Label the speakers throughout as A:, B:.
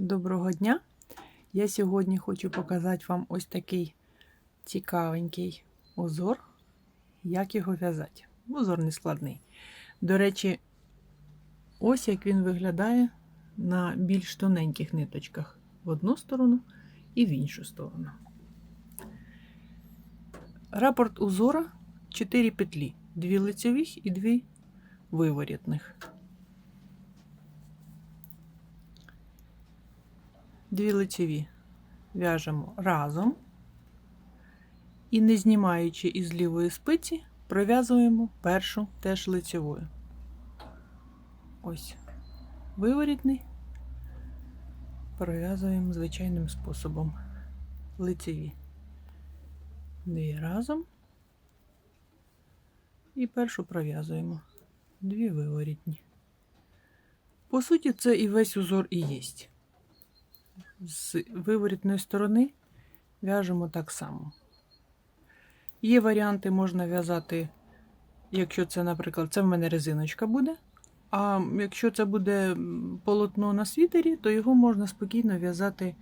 A: Доброго дня! Я сьогодні хочу показати вам ось такий цікавенький узор, як його в'язати. Узор не складний. До речі, ось як він виглядає на більш тоненьких ниточках в одну сторону і в іншу сторону. Рапорт узора 4 петлі, 2 лицевих і 2 виворітних. Дві лицеві в'яжемо разом і, не знімаючи із лівої спиці, пров'язуємо першу теж лицевою. Ось виворітний, пров'язуємо звичайним способом. Лицеві. Дві разом. І першу пров'язуємо. Дві виворітні. По суті, це і весь узор і єсть з виворітної сторони в'яжемо так само. Є варіанти, можна в'язати, якщо це, наприклад, це в мене резиночка буде. А якщо це буде полотно на світері, то його можна спокійно в'язати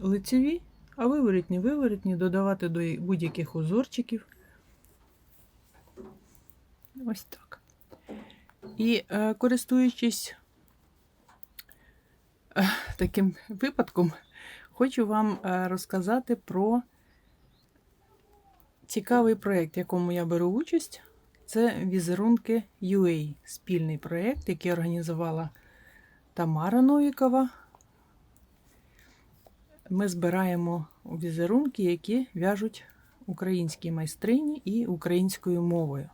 A: лицеві, а виворітні, виворітні, додавати до будь-яких узорчиків. Ось так. І е, користуючись таким випадком хочу вам е, розказати про цікавий проєкт, в якому я беру участь. Це візерунки UA, спільний проєкт, який організувала Тамара Новікова. Ми збираємо візерунки, які в'яжуть українські майстрині і українською мовою.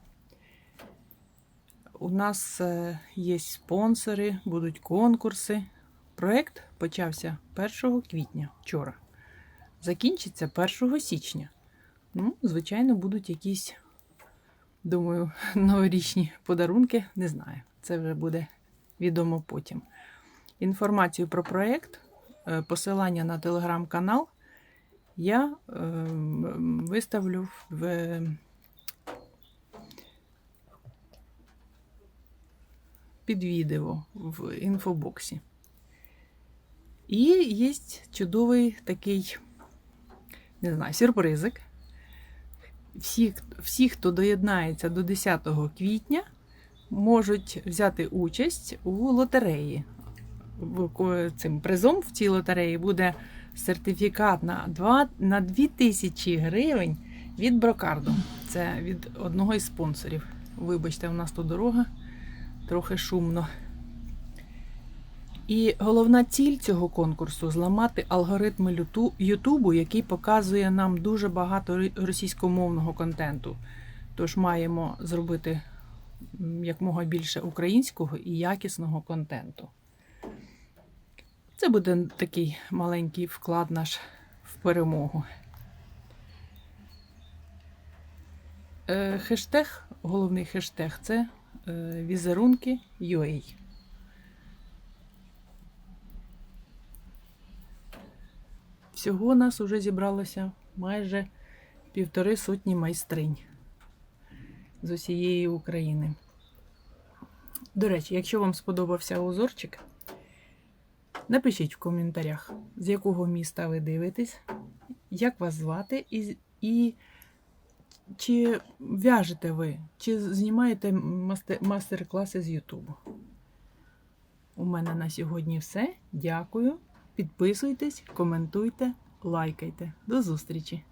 A: У нас е, є спонсори, будуть конкурси. Проект почався 1 квітня вчора. Закінчиться 1 січня. Ну, звичайно, будуть якісь, думаю, новорічні подарунки. Не знаю. Це вже буде відомо потім. Інформацію про проект, е, посилання на телеграм-канал я е, виставлю в під відео в інфобоксі. І є чудовий такий, не знаю, сюрпризик. Всі, всі, хто доєднається до 10 квітня, можуть взяти участь у лотереї. Цим призом в цій лотереї буде сертифікат на 2, на 2000 гривень від Брокарду. Це від одного із спонсорів. Вибачте, у нас тут дорога трохи шумно. І головна ціль цього конкурсу зламати алгоритми Ютубу, який показує нам дуже багато російськомовного контенту. Тож маємо зробити якмога більше українського і якісного контенту. Це буде такий маленький вклад наш в перемогу. Е, хештег, головний хештег це е, візерунки UA. Всього нас уже зібралося майже півтори сотні майстринь з усієї України. До речі, якщо вам сподобався узорчик, напишіть в коментарях, з якого міста ви дивитесь, як вас звати, і, і чи в'яжете ви, чи знімаєте мастер-класи з Ютубу. У мене на сьогодні все. Дякую. Підписуйтесь, коментуйте, лайкайте. До зустрічі!